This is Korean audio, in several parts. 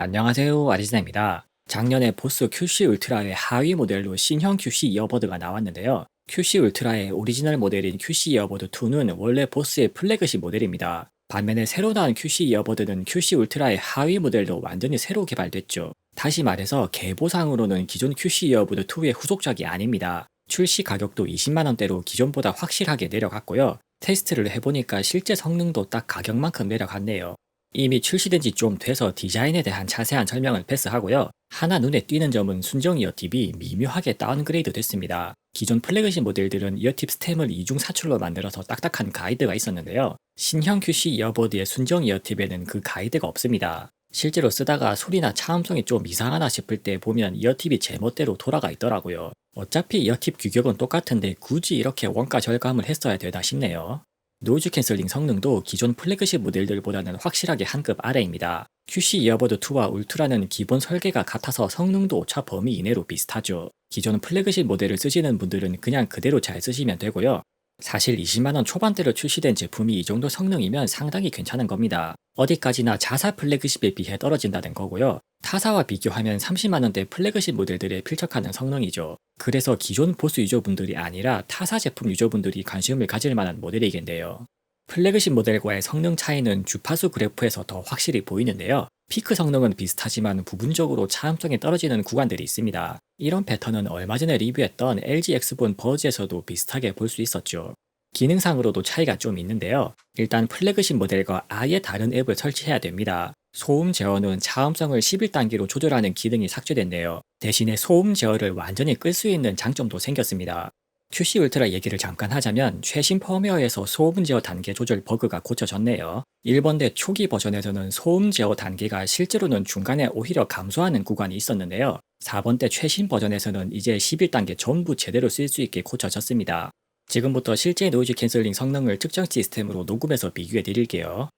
안녕하세요 아리즈나입니다. 작년에 보스 QC 울트라의 하위 모델로 신형 QC 이어버드가 나왔는데요. QC 울트라의 오리지널 모델인 QC 이어버드 2는 원래 보스의 플래그십 모델입니다. 반면에 새로 나온 QC 이어버드는 QC 울트라의 하위 모델로 완전히 새로 개발됐죠. 다시 말해서 개보상으로는 기존 QC 이어버드 2의 후속작이 아닙니다. 출시 가격도 20만원대로 기존보다 확실하게 내려갔고요. 테스트를 해보니까 실제 성능도 딱 가격만큼 내려갔네요. 이미 출시된 지 좀 돼서 디자인에 대한 자세한 설명을 패스하고요. 하나 눈에 띄는 점은 순정 이어팁이 미묘하게 다운그레이드 됐습니다. 기존 플래그십 모델들은 이어팁 스템을 이중 사출로 만들어서 딱딱한 가이드가 있었는데요. 신형 QC 이어버드의 순정 이어팁에는 그 가이드가 없습니다. 실제로 쓰다가 소리나 차음성이 좀 이상하나 싶을 때 보면 이어팁이 제멋대로 돌아가 있더라고요. 어차피 이어팁 규격은 똑같은데 굳이 이렇게 원가 절감을 했어야 되나 싶네요. 노이즈 캔슬링 성능도 기존 플래그십 모델들보다는 확실하게 한급 아래입니다. QC 이어버드 2와 울트라는 기본 설계가 같아서 성능도 오차 범위 이내로 비슷하죠. 기존 플래그십 모델을 쓰시는 분들은 그냥 그대로 잘 쓰시면 되고요. 사실 20만원 초반대로 출시된 제품이 이 정도 성능이면 상당히 괜찮은 겁니다. 어디까지나 자사 플래그십에 비해 떨어진다는 거고요. 타사와 비교하면 30만원대 플래그십 모델들에 필적하는 성능이죠. 그래서 기존 보스 유저분들이 아니라 타사 제품 유저분들이 관심을 가질 만한 모델이겠네요. 플래그십 모델과의 성능 차이는 주파수 그래프에서 더 확실히 보이는데요. 피크 성능은 비슷하지만 부분적으로 차음성이 떨어지는 구간들이 있습니다. 이런 패턴은 얼마 전에 리뷰했던 LG X본 버즈에서도 비슷하게 볼 수 있었죠. 기능상으로도 차이가 좀 있는데요. 일단 플래그십 모델과 아예 다른 앱을 설치해야 됩니다. 소음 제어는 차음성을 11단계로 조절하는 기능이 삭제됐네요. 대신에 소음 제어를 완전히 끌 수 있는 장점도 생겼습니다. QC 울트라 얘기를 잠깐 하자면 최신 펌웨어에서 소음 제어 단계 조절 버그가 고쳐졌네요. 1번대 초기 버전에서는 소음 제어 단계가 실제로는 중간에 오히려 감소하는 구간이 있었는데요. 4번대 최신 버전에서는 이제 11단계 전부 제대로 쓸 수 있게 고쳐졌습니다. 지금부터 실제 노이즈 캔슬링 성능을 측정 시스템으로 녹음해서 비교해 드릴게요.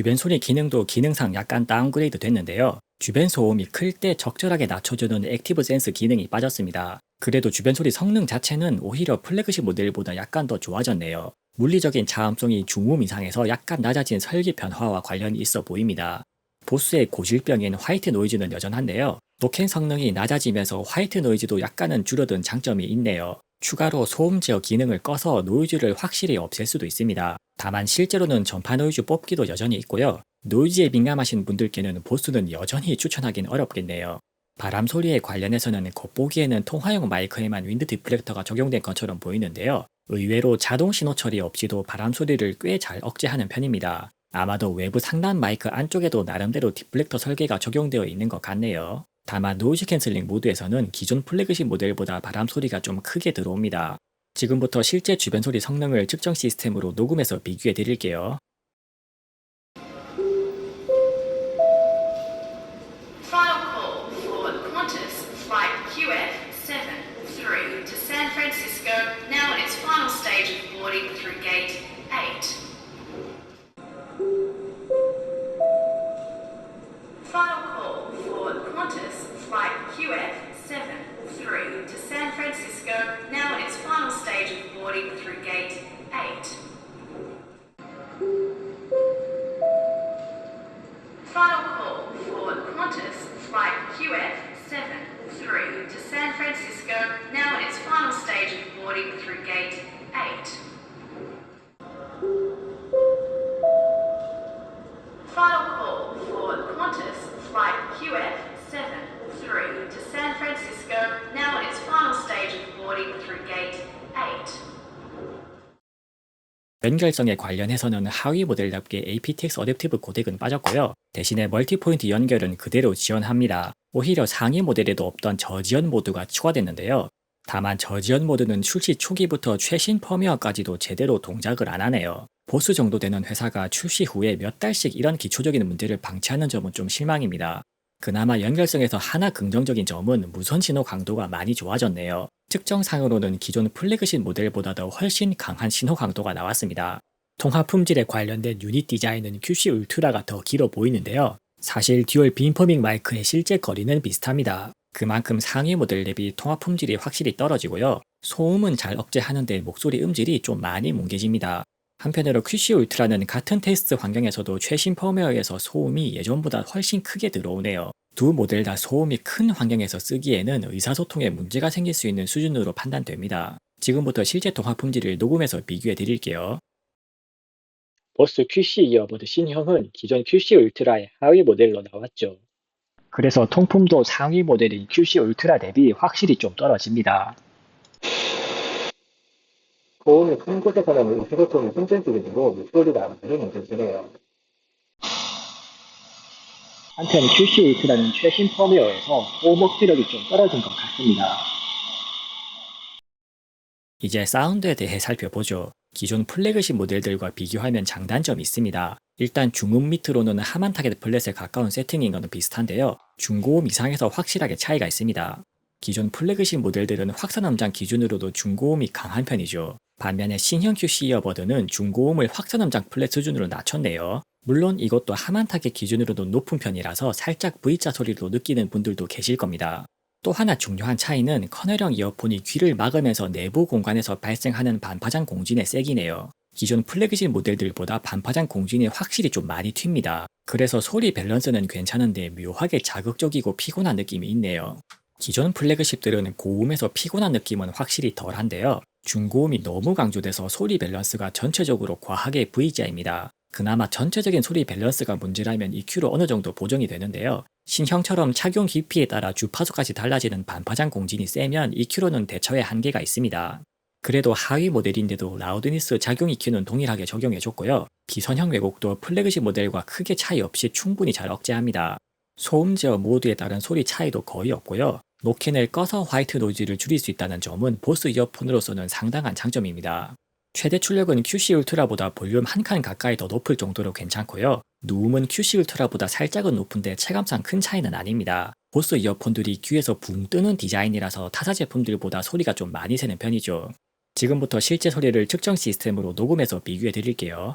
주변 소리 기능도 기능상 약간 다운그레이드 됐는데요. 주변 소음이 클 때 적절하게 낮춰주는 액티브 센스 기능이 빠졌습니다. 그래도 주변 소리 성능 자체는 오히려 플래그십 모델보다 약간 더 좋아졌네요. 물리적인 자음성이 중음 이상에서 약간 낮아진 설계 변화와 관련이 있어 보입니다. 보스의 고질병인 화이트 노이즈는 여전한데요. 노캔 성능이 낮아지면서 화이트 노이즈도 약간은 줄어든 장점이 있네요. 추가로 소음 제어 기능을 꺼서 노이즈를 확실히 없앨 수도 있습니다. 다만 실제로는 전파 노이즈 뽑기도 여전히 있고요. 노이즈에 민감하신 분들께는 보스는 여전히 추천하긴 어렵겠네요. 바람 소리에 관련해서는 겉보기에는 통화용 마이크에만 윈드 디플렉터가 적용된 것처럼 보이는데요. 의외로 자동 신호 처리 없이도 바람 소리를 꽤 잘 억제하는 편입니다. 아마도 외부 상단 마이크 안쪽에도 나름대로 디플렉터 설계가 적용되어 있는 것 같네요. 다만 노이즈 캔슬링 모드에서는 기존 플래그십 모델보다 바람 소리가 좀 크게 들어옵니다. 지금부터 실제 주변 소리 성능을 측정 시스템으로 녹음해서 비교해 드릴게요. Final call for Just. 연결성에 관련해서는 하위 모델답게 aptX 어댑티브 코덱은 빠졌고요. 대신에 멀티포인트 연결은 그대로 지원합니다. 오히려 상위 모델에도 없던 저지연 모드가 추가됐는데요. 다만 저지연 모드는 출시 초기부터 최신 펌웨어까지도 제대로 동작을 안 하네요. 보스 정도 되는 회사가 출시 후에 몇 달씩 이런 기초적인 문제를 방치하는 점은 좀 실망입니다. 그나마 연결성에서 하나 긍정적인 점은 무선 신호 강도가 많이 좋아졌네요. 측정상으로는 기존 플래그십 모델보다도 훨씬 강한 신호 강도가 나왔습니다. 통화 품질에 관련된 유닛 디자인은 QC 울트라가 더 길어 보이는데요. 사실 듀얼 빈퍼밍 마이크의 실제 거리는 비슷합니다. 그만큼 상위 모델 대비 통화 품질이 확실히 떨어지고요. 소음은 잘 억제하는데 목소리 음질이 좀 많이 뭉개집니다. 한편으로 QC 울트라는 같은 테스트 환경에서도 최신 펌웨어에서 소음이 예전보다 훨씬 크게 들어오네요. 두 모델 다 소음이 큰 환경에서 쓰기에는 의사소통에 문제가 생길 수 있는 수준으로 판단됩니다. 지금부터 실제 통화 품질을 녹음해서 비교해 드릴게요. 보스 QC 이어버드 신형은 기존 QC 울트라의 하위 모델로 나왔죠. 그래서 통품도 상위 모델인 QC 울트라 대비 확실히 좀 떨어집니다. 고음이 큰 곳에서는 의사소통이 힘들게 되고 목소리가 많이 뭉개지네요. 한편 QC 울트라는 최신 펌웨어에서 소음 억제력이 좀 떨어진 것 같습니다. 이제 사운드에 대해 살펴보죠. 기존 플래그십 모델들과 비교하면 장단점이 있습니다. 일단 중음 밑으로는 하만 타겟 플랫에 가까운 세팅인 것은 비슷한데요. 중고음 이상에서 확실하게 차이가 있습니다. 기존 플래그십 모델들은 확산 음장 기준으로도 중고음이 강한 편이죠. 반면에 신형 QC 이어버드는 중고음을 확산 음장 플랫 수준으로 낮췄네요. 물론 이것도 하만 타겟 기준으로도 높은 편이라서 살짝 V자 소리로 느끼는 분들도 계실 겁니다. 또 하나 중요한 차이는 커널형 이어폰이 귀를 막으면서 내부 공간에서 발생하는 반파장 공진의 세기네요. 기존 플래그십 모델들보다 반파장 공진이 확실히 좀 많이 튑니다. 그래서 소리 밸런스는 괜찮은데 묘하게 자극적이고 피곤한 느낌이 있네요. 기존 플래그십들은 고음에서 피곤한 느낌은 확실히 덜한데요. 중고음이 너무 강조돼서 소리 밸런스가 전체적으로 과하게 V자입니다. 그나마 전체적인 소리 밸런스가 문제라면 EQ로 어느 정도 보정이 되는데요. 신형처럼 착용 깊이에 따라 주파수까지 달라지는 반파장 공진이 세면 EQ로는 대처에 한계가 있습니다. 그래도 하위 모델인데도 라우드니스 작용 EQ는 동일하게 적용해줬고요. 비선형 왜곡도 플래그십 모델과 크게 차이 없이 충분히 잘 억제합니다. 소음 제어 모드에 따른 소리 차이도 거의 없고요. 노캔을 꺼서 화이트 노이즈를 줄일 수 있다는 점은 보스 이어폰으로서는 상당한 장점입니다. 최대 출력은 QC 울트라보다 볼륨 한 칸 가까이 더 높을 정도로 괜찮고요. 누움은 QC 울트라보다 살짝은 높은데 체감상 큰 차이는 아닙니다. 보스 이어폰들이 귀에서 붕 뜨는 디자인이라서 타사 제품들보다 소리가 좀 많이 새는 편이죠. 지금부터 실제 소리를 측정 시스템으로 녹음해서 비교해 드릴게요.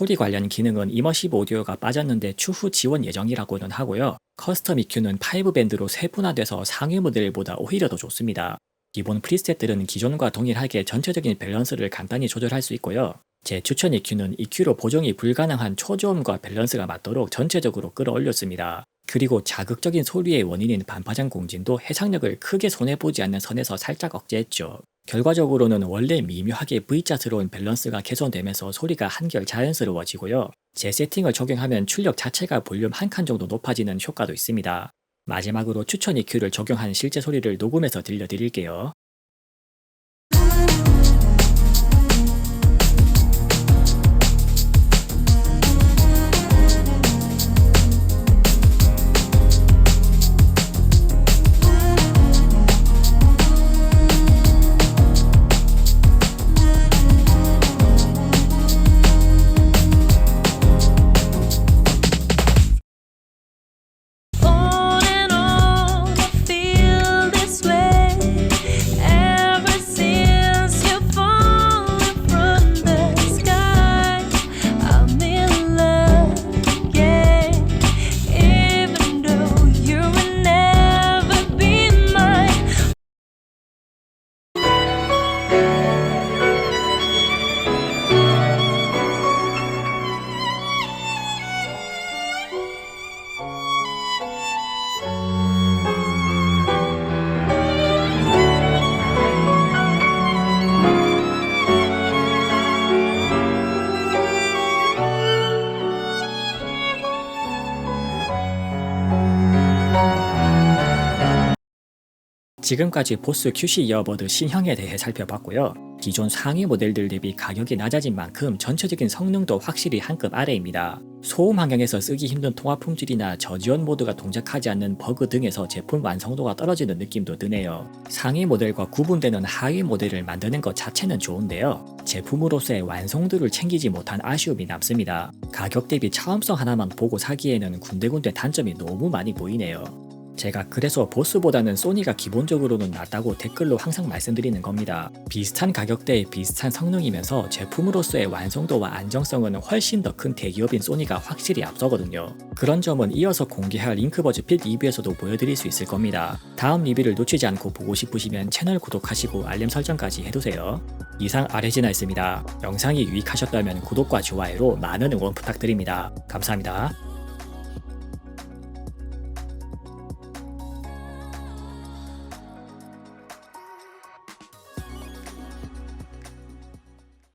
소리 관련 기능은 이머시브 오디오가 빠졌는데 추후 지원 예정이라고는 하고요. 커스텀 EQ는 5밴드로 세분화돼서 상위 모델보다 오히려 더 좋습니다. 기본 프리셋들은 기존과 동일하게 전체적인 밸런스를 간단히 조절할 수 있고요. 제 추천 EQ는 EQ로 보정이 불가능한 초저음과 밸런스가 맞도록 전체적으로 끌어올렸습니다. 그리고 자극적인 소리의 원인인 반파장 공진도 해상력을 크게 손해보지 않는 선에서 살짝 억제했죠. 결과적으로는 원래 미묘하게 V자스러운 밸런스가 개선되면서 소리가 한결 자연스러워지고요. 제 세팅을 적용하면 출력 자체가 볼륨 한 칸 정도 높아지는 효과도 있습니다. 마지막으로 추천 EQ를 적용한 실제 소리를 녹음해서 들려드릴게요. 지금까지 보스 QC 이어버드 신형에 대해 살펴봤고요. 기존 상위 모델들 대비 가격이 낮아진 만큼 전체적인 성능도 확실히 한급 아래입니다. 소음 환경에서 쓰기 힘든 통화 품질이나 저지원 모드가 동작하지 않는 버그 등에서 제품 완성도가 떨어지는 느낌도 드네요. 상위 모델과 구분되는 하위 모델을 만드는 것 자체는 좋은데요. 제품으로서의 완성도를 챙기지 못한 아쉬움이 남습니다. 가격 대비 차음성 하나만 보고 사기에는 군데군데 단점이 너무 많이 보이네요. 제가 그래서 보스보다는 소니가 기본적으로는 낫다고 댓글로 항상 말씀드리는 겁니다. 비슷한 가격대에 비슷한 성능이면서 제품으로서의 완성도와 안정성은 훨씬 더 큰 대기업인 소니가 확실히 앞서거든요. 그런 점은 이어서 공개할 링크버즈 필 리뷰에서도 보여드릴 수 있을 겁니다. 다음 리뷰를 놓치지 않고 보고 싶으시면 채널 구독하시고 알림 설정까지 해두세요. 이상 아레지나였습니다. 영상이 유익하셨다면 구독과 좋아요로 많은 응원 부탁드립니다. 감사합니다.